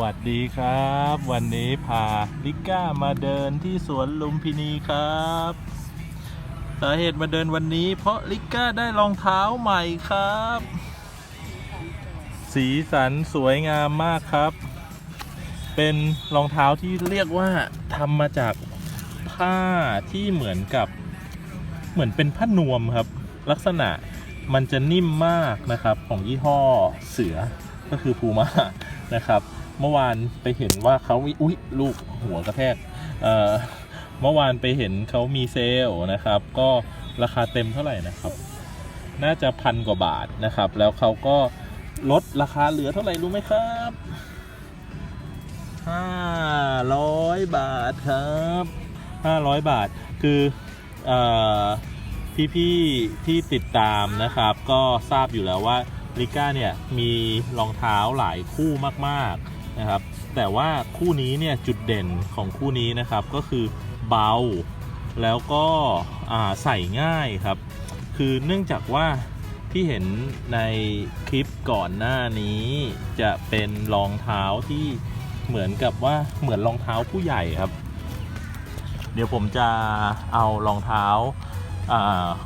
วัสดีครับ วันนี้พาลิก้ามาเดินที่สวนลุมพินีครับสาเหตุมาเดินวันนี้เพราะลิก้าได้รองเท้าใหม่ครับ สีสันสวยงามมากครับ เป็นรองเท้าที่เรียกว่าทำมาจากผ้าที่เหมือนกับเหมือนเป็นผ้านวมครับ ลักษณะมันจะนิ่มมากนะครับของยี่ห้อเสือก็คือพูม่านะครับ เมื่อวานไปเห็นว่าเขามีอุ๊ยลูกหัวกระแทกเอ่อเมื่อวานไปเห็นเขามีเซลนะครับ ก็ราคาเต็มเท่าไหร่นะครับ น่าจะพันกว่าบาทนะครับ แล้วเขาก็ลดราคาเหลือเท่าไหร่รู้ไหมครับ500บาทครับ500บาทคือเออพี่ๆที่ติดตามนะครับ ก็ทราบอยู่แล้วว่าลิก้าเนี่ยมีรองเท้าหลายคู่มากๆ นะครับ แต่ว่าคู่นี้เนี่ยจุดเด่นของคู่นี้นะครับก็คือเบาแล้วก็ใส่ง่ายครับ คือเนื่องจากว่าที่เห็นในคลิปก่อนหน้านี้จะเป็นรองเท้าที่เหมือนกับว่าเหมือนรองเท้าผู้ใหญ่ครับ เดี๋ยวผมจะเอารองเท้า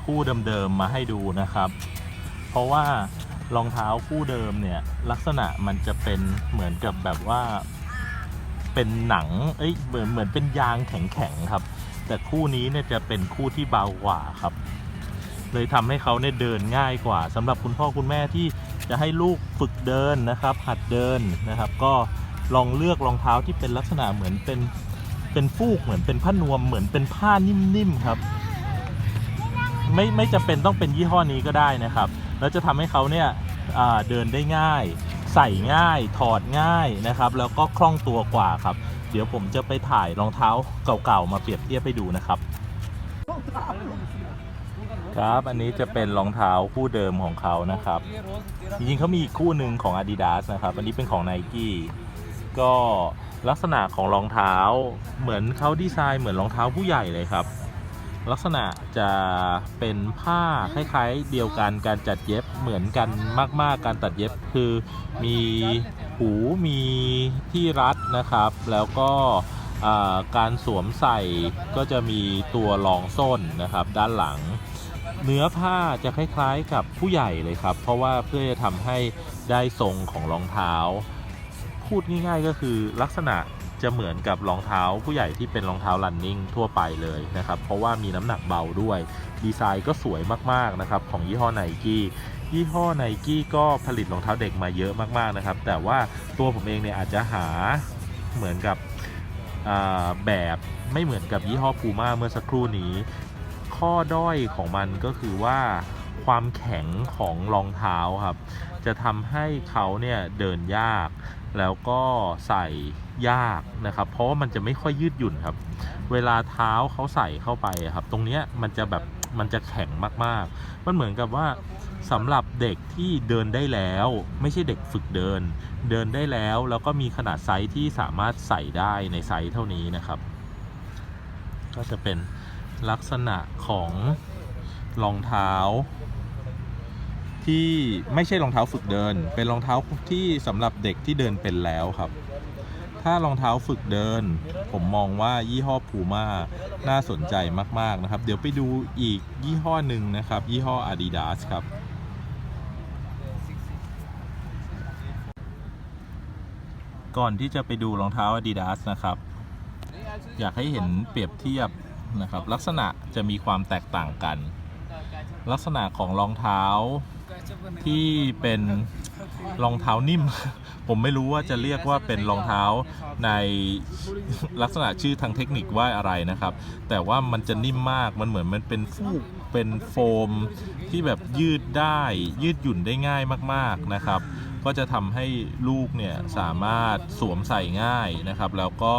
คู่เดิมๆมาให้ดูนะครับ เพราะว่า รองเท้าคู่เดิมเนี่ยลักษณะมันจะเป็นเหมือนกับแบบว่าเป็นหนัง เอ้ยเหมือนเหมือนเป็นยางแข็งๆครับ แต่คู่นี้เนี่ยจะเป็นคู่ที่เบากว่าครับ เลยทำให้เขาเนี่ยเดินง่ายกว่าสำหรับคุณพ่อคุณแม่ที่จะให้ลูกฝึกเดินนะครับ หัดเดินนะครับ ก็ลองเลือกรองเท้าที่เป็นลักษณะเหมือนเป็นเป็นฟูกเหมือนเป็นผ้านวมเหมือนเป็นผ้านิ่มๆครับ ไม่ไม่จำเป็นต้องเป็นยี่ห้อนี้ก็ได้นะครับ แล้วจะทำให้เขาเนี่ย เดินได้ง่าย ใส่ง่ายถอดง่ายนะครับ แล้วก็คล่องตัวกว่าครับ เดี๋ยวผมจะไปถ่ายรองเท้าเก่าๆมาเปรียบเทียบให้ดูนะครับ ครับอันนี้จะเป็นรองเท้าคู่เดิมของเขานะครับ จริงๆเขามีอีกคู่หนึ่งของ Adidas นะครับ อันนี้เป็นของ Nike ก็ลักษณะของรองเท้าเหมือนเขาดีไซน์เหมือนรองเท้าผู้ใหญ่เลยครับ ลักษณะจะเป็นผ้าคล้ายๆเดียวกันการจัดเย็บเหมือนกันมากๆ การตัดเย็บคือมีหูมีที่รัดนะครับ แล้วก็การสวมใส่ก็จะมีตัวรองส้นนะครับด้านหลัง เนื้อผ้าจะคล้ายๆกับผู้ใหญ่เลยครับ เพราะว่าเพื่อจะทำให้ได้ทรงของรองเท้า พูดง่ายๆก็คือลักษณะ จะเหมือนกับรองเท้าผู้ใหญ่ที่เป็นรองเท้า running ทั่วไปเลยนะครับ เพราะว่ามีน้ำหนักเบาด้วย ดีไซน์ก็สวยมากๆนะครับของยี่ห้อไนกี้ยี่ห้อไนกี้ก็ผลิตรองเท้าเด็กมาเยอะมากๆนะครับ แต่ว่าตัวผมเองเนี่ยอาจจะหาเหมือนกับแบบไม่เหมือนกับยี่ห้อพูม่าเมื่อสักครู่นี้ ข้อด้อยของมันก็คือว่าความแข็งของรองเท้าครับ จะทำให้เขาเนี่ยเดินยาก แล้วก็ใส่ยากนะครับ เพราะว่ามันจะไม่ค่อยยืดหยุ่นครับ เวลาเท้าเขาใส่เข้าไปครับ ตรงเนี้ยมันจะแบบมันจะแข็งมากๆ มันเหมือนกับว่าสำหรับเด็กที่เดินได้แล้ว ไม่ใช่เด็กฝึกเดิน เดินได้แล้วแล้วก็มีขนาดไซส์ที่สามารถใส่ได้ในไซส์เท่านี้นะครับ ก็จะเป็นลักษณะของรองเท้า ที่ไม่ใช่รองเท้าฝึกเดิน เป็นรองเท้าที่สำหรับเด็กที่เดินเป็นแล้วครับ ถ้ารองเท้าฝึกเดิน ผมมองว่ายี่ห้อพูม่าน่าสนใจมากๆนะครับ เดี๋ยวไปดูอีกยี่ห้อหนึ่งนะครับ ยี่ห้อ Adidas ครับก่อนที่จะไปดูรองเท้า Adidas นะครับ อยากให้เห็นเปรียบเทียบนะครับ ลักษณะจะมีความแตกต่างกัน ลักษณะของรองเท้า ที่เป็นรองเท้านิ่ม ผมไม่รู้ว่าจะเรียกว่าเป็นรองเท้าในลักษณะชื่อทางเทคนิคว่าอะไรนะครับ แต่ว่ามันจะนิ่มมากมันเหมือนมันเป็นฟูกเป็นโฟมที่แบบยืดได้ยืดหยุ่นได้ง่ายมากๆนะครับ ก็จะทำให้ลูกเนี่ยสามารถสวมใส่ง่ายนะครับ แล้วก็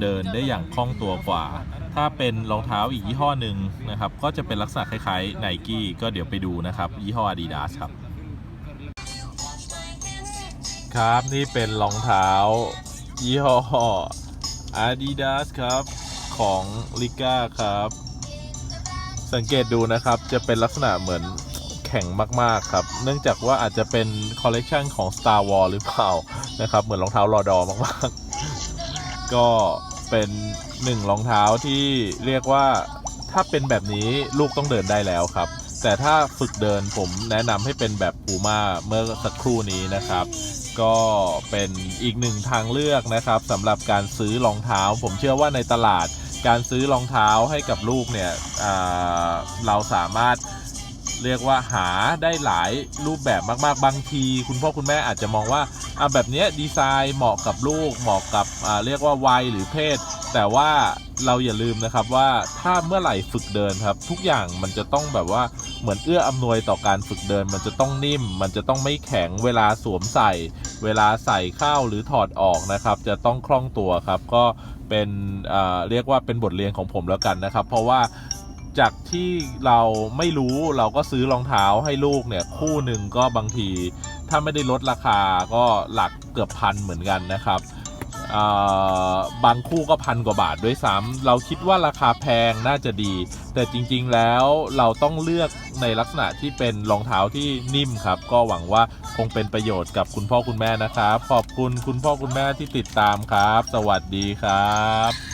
เดินได้อย่างคล่องตัวกว่า ถ้าเป็นรองเท้าอีกยี่ห้อหนึ่งนะครับ ก็จะเป็นลักษณะคล้ายๆไนกี้ก็เดี๋ยวไปดูนะครับ ยี่ห้อ Adidas ครับ ครับนี่เป็นรองเท้า ยี่ห้อ Adidas ครับของ l i ก้าครับ สังเกตดูนะครับจะเป็นลักษณะเหมือนแแข็งมาก ๆ ครับ เนื่องจากว่าอาจจะเป็นคอลเลกชันของ Star Wars หรือเปล่านะครับ เหมือนรองเท้ารอดอมาก ๆ ก็ เป็นหนึ่งรองเท้าที่เรียกว่าถ้าเป็นแบบนี้ลูกต้องเดินได้แล้วครับ แต่ถ้าฝึกเดินผมแนะนำให้เป็นแบบปูม่าเมื่อสักครู่นี้นะครับ ก็เป็นอีกหนึ่งทางเลือกนะครับสำหรับการซื้อรองเท้า ผมเชื่อว่าในตลาดการซื้อรองเท้าให้กับลูกเนี่ยเราสามารถ เรียกว่าหาได้หลายรูปแบบมาก ๆ บางที คุณพ่อคุณแม่อาจจะมองว่าอะแบบนี้ดีไซน์เหมาะกับลูกเหมาะกับอ่าเรียกว่าวัยหรือเพศ แต่ว่าเราอย่าลืมนะครับว่าถ้าเมื่อไหร่ฝึกเดินครับ ทุกอย่างมันจะต้องแบบว่าเหมือนเอื้ออำนวยต่อการฝึกเดิน มันจะต้องนิ่ม มันจะต้องไม่แข็งเวลาสวมใส่ เวลาใส่เข้าหรือถอดออกนะครับ จะต้องคล่องตัวครับก็เป็นเรียกว่าเป็นบทเรียนของผมแล้วกันนะครับ เพราะว่า จากที่เราไม่รู้เราก็ซื้อรองเท้าให้ลูกเนี่ย คู่หนึ่งก็บางที ถ้าไม่ได้ลดราคาก็หลักเกือบพันเหมือนกันนะครับบางคู่ก็พันกว่าบาทด้วยซ้ำเราคิดว่าราคาแพงน่าจะดี แต่จริงๆแล้วเราต้องเลือกในลักษณะที่เป็นรองเท้าที่นิ่มครับ ก็หวังว่าคงเป็นประโยชน์กับคุณพ่อคุณแม่นะครับ ขอบคุณคุณพ่อคุณแม่ที่ติดตามครับ สวัสดีครับ